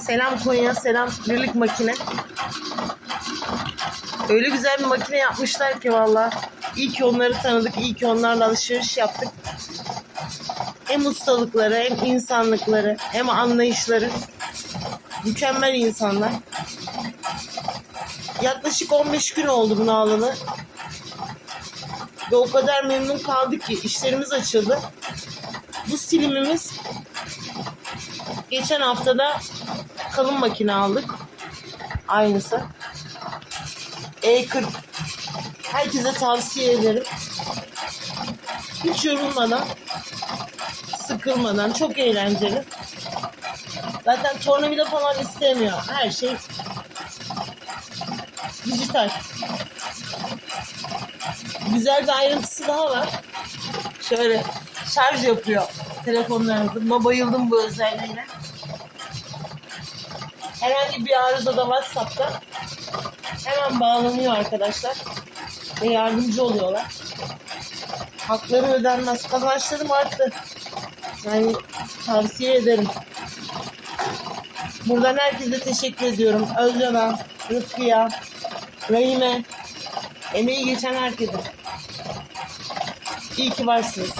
Selam Konya, selam birlik makine. Öyle güzel bir makine yapmışlar ki valla. İyi ki onları tanıdık, iyi ki onlarla alışveriş yaptık. Hem ustalıkları, hem insanlıkları, hem anlayışları. Mükemmel insanlar. Yaklaşık 15 gün oldu bunu alalı. Ve o kadar memnun kaldık ki işlerimiz açıldı. Bu silimimiz geçen haftada kalın makine aldık. Aynısı. E40. Herkese tavsiye ederim. Hiç yorulmadan, sıkılmadan, çok eğlenceli. Zaten tornavida falan istemiyor. Her şey dijital. Güzel bir ayrıntısı daha var. Şöyle şarj yapıyor telefonlarınızı. Buna bayıldım bu özelliğine. Herhangi bir arızada WhatsApp'ta hemen bağlanıyor arkadaşlar. Ve yardımcı oluyorlar. Hakları ödenmez. Kazançlarım arttı. Yani tavsiye ederim. Buradan herkese teşekkür ediyorum. Özcan'a, Rıfkı'ya, Rahim'e, emeği geçen herkese. İyi ki varsınız.